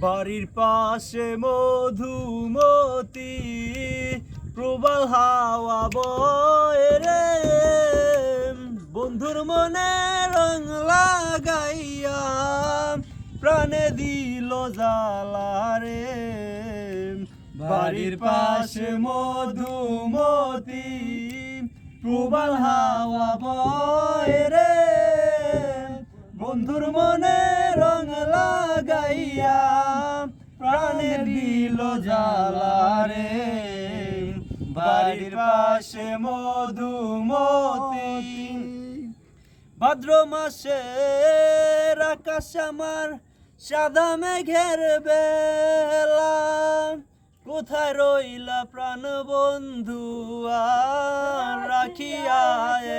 বাড়ির পাশে মধুমতি, প্রবল হাওয়া বয় রে। বন্ধুর মনে রং লাগাইয়া প্রাণে দিল জ্বালা রে। বাড়ির পাশে মধুমতি, প্রবল হাওয়া বয় রে। বন্ধুর মনে রং লাগাইয়া প্রাণে দিল জ্বালা রে বাড়ির পাশে মধুমতি। ভাদ্র মাসে আকাশ আমার সাদা মেঘের বেলা। কোথায় রইলা প্রাণ বন্ধু রাখিয়া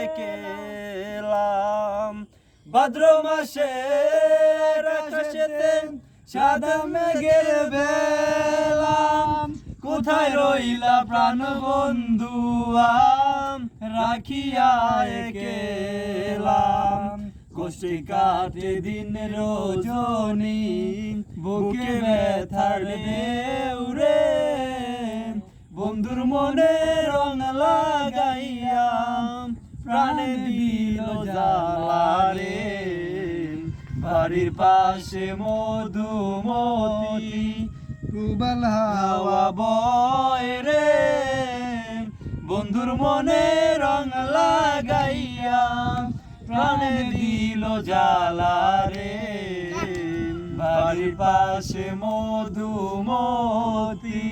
একেলাম ভাদ্র মাসে সাদা মেঘের বেলাম, কোথায় রইলা প্রাণ বন্ধু আম? রাখিয়া একেলাম, কষ্টে কাটে দিন রজনী, বুকে ব্যথার রে বন্ধুর মনে রং লাগাইয়া প্রাণে দিল জ্বালা। বাড়ির পাশে মধুমতি প্রবল হাওয়া বয় রে। বন্ধুর মনে রং লাগাইয়া প্রাণে দিল জ্বালা রে। বাড়ির পাশে মধুমতি